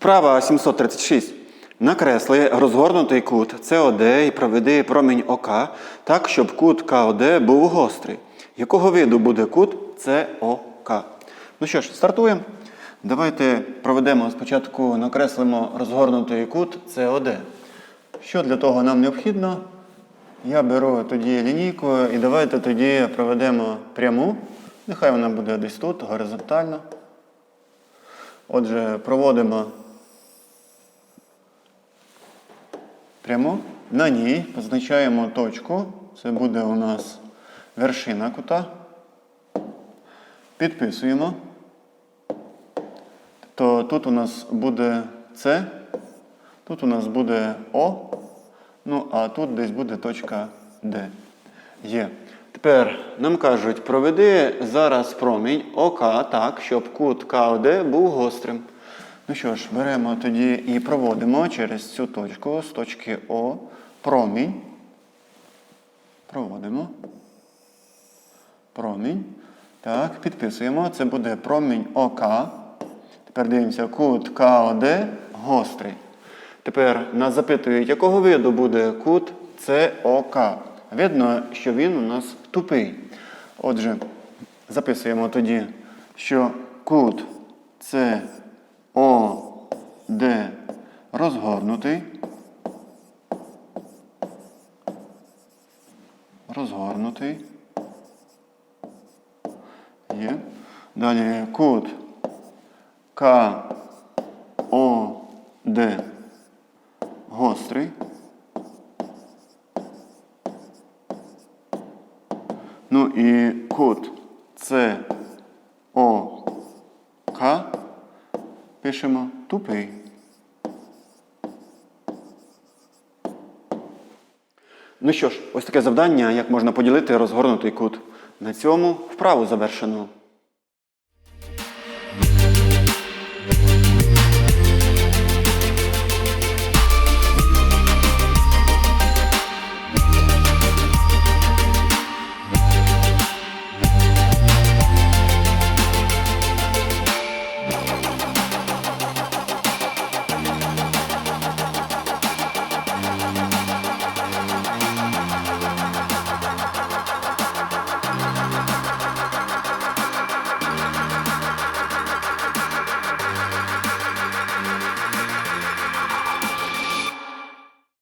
Вправа 736. Накресли розгорнутий кут СОД і проведи промінь ОК так, щоб кут КОД був гострий. Якого виду буде кут СОК? Ну що ж, стартуємо. Давайте проведемо спочатку, накреслимо розгорнутий кут СОД. Що для того нам необхідно? Я беру тоді лінійку і давайте тоді проведемо пряму. Нехай вона буде десь тут, горизонтально. Отже, проводимо прямо. На ній позначаємо точку. Це буде у нас вершина кута. Підписуємо. То тут у нас буде С, тут у нас буде О, ну а тут десь буде точка Д. Є. Тепер нам кажуть, проведи зараз промінь ОК так, щоб кут КОД був гострим. Ну що ж, беремо тоді і проводимо через цю точку з точки О промінь. Проводимо. Промінь. Так, підписуємо. Це буде промінь ОК. Тепер дивимося, кут КОД гострий. Тепер нас запитують, якого виду буде кут СОК. Видно, що він у нас тупий. Отже, записуємо тоді, що кут СОД розгорнутий. Розгорнутий. Є. Далі кут КОД гострий. Ну і кут СОК пишемо тупий. Ну що ж, ось таке завдання, як можна поділити розгорнутий кут. На цьому вправу завершено.